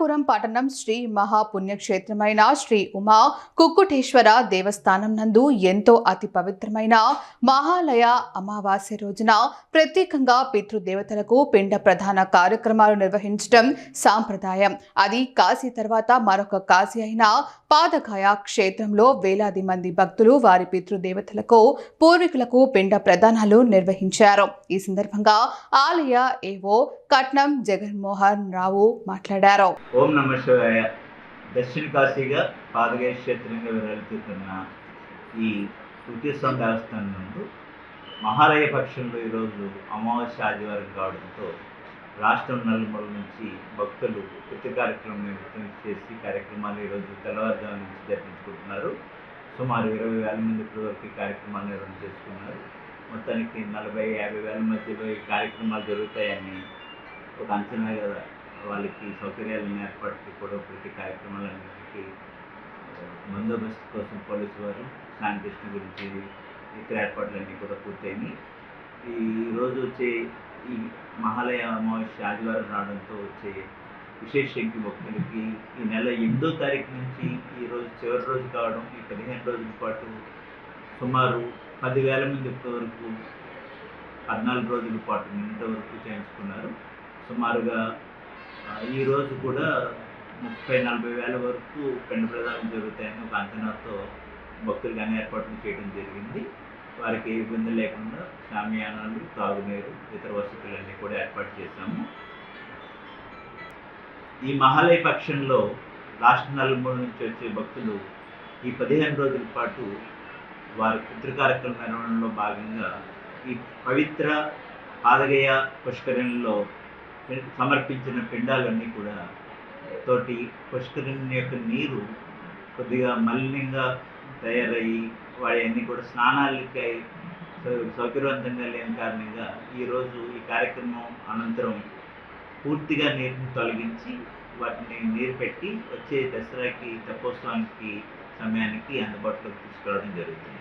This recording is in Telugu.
అమలాపురం పట్టణం శ్రీ మహాపుణ్యక్షేత్రమైన శ్రీ ఉమా కుక్కుటేశ్వర దేవస్థానం నందు ఎంతో అతి పవిత్రమైన మహాలయ అమావాస్య రోజున ప్రత్యేకంగా పితృదేవతలకు పిండ ప్రధాన కార్యక్రమాలు నిర్వహించడం సాంప్రదాయం. అది కాశీ తర్వాత మరొక కాశీ అయిన పాదకాయ క్షేత్రంలో వేలాది మంది భక్తులు వారి పితృదేవతలకు పూర్వీకులకు పిండ ప్రదానాలు నిర్వహించారు. ఈ సందర్భంగా ఆలయ ఏవో కట్నం జగన్మోహన్ రావు మాట్లాడారు. ఓం నమ శివాయ. దక్షిణ కాశీగా పాదగే క్షేత్రంగా వెలుతున్న ఈ తృతీయ దేవస్థానం నందు మహాలయ పక్షంలో ఈరోజు అమావాస్య ఆదివారం కావడంతో రాష్ట్రం నలుమూల నుంచి భక్తులు ప్రతి కార్యక్రమం నిమిత్తం చేసి కార్యక్రమాలు ఈరోజు తెల్లవారుజాము నుంచి జరిపించుకుంటున్నారు. సుమారు ఇరవై వేల మంది ఇప్పటివరకు ఈ కార్యక్రమాలు నిర్వహణ చేసుకున్నారు. మొత్తానికి నలభై యాభై వేల మధ్యలో ఈ కార్యక్రమాలు జరుగుతాయని ఒక అంచనా కదా. వాళ్ళకి సౌకర్యాలను ఏర్పాటుకి కూడా ప్రతి కార్యక్రమాలన్నింటికి బందోబస్తు కోసం పోలీసు వారు శానిటేషన్ గురించి ఇతర ఏర్పాట్లన్నీ కూడా పూర్తయినాయి. ఈ రోజు వచ్చే ఈ మహాలయ అమావాస్య ఆదివారం రావడంతో వచ్చే విశేష శక్తి భక్తులకి ఈ నెల ఎనిమిదో తారీఖు నుంచి ఈ రోజు చివరి రోజు కావడం ఈ పదిహేను రోజుల పాటు సుమారు పదివేల మంది ఇప్పటి వరకు పద్నాలుగు రోజుల పాటు నిన్నటి వరకు చేయించుకున్నారు. సుమారుగా ఈరోజు ఈ రోజు కూడా ముప్పై నలభై వేల వరకు పెండు ప్రదానం జరుగుతాయని ఒక అంచనాతో భక్తులు కానీ ఏర్పాట్లు చేయడం జరిగింది. వారికి ఏ ఇబ్బంది లేకుండా షామియానాలు తాగునీరు ఇతర వసతులన్నీ కూడా ఏర్పాటు చేశాము. ఈ మహాలయ పక్షంలో రాష్ట్ర నలుమూల నుంచి వచ్చే భక్తులు ఈ పదిహేను రోజుల పాటు వారి పితృ కార్యక్రమ నిర్వహణలో భాగంగా ఈ పవిత్ర పాదగయ పుష్కరిణిలో సమర్పించిన పిండాలన్నీ కూడా తోటి పుష్కరిణి యొక్క నీరు కొద్దిగా మలినంగా తయారయ్యి వాడి అన్నీ కూడా స్నానాలకై సౌ- సౌకర్యవంతంగా లేని కారణంగా ఈరోజు ఈ కార్యక్రమం అనంతరం పూర్తిగా నీరుని తొలగించి వాటిని నీరు పెట్టి వచ్చే దసరాకి తెప్పోత్సవానికి సమయానికి అందుబాటులోకి తీసుకురావడం జరుగుతుంది.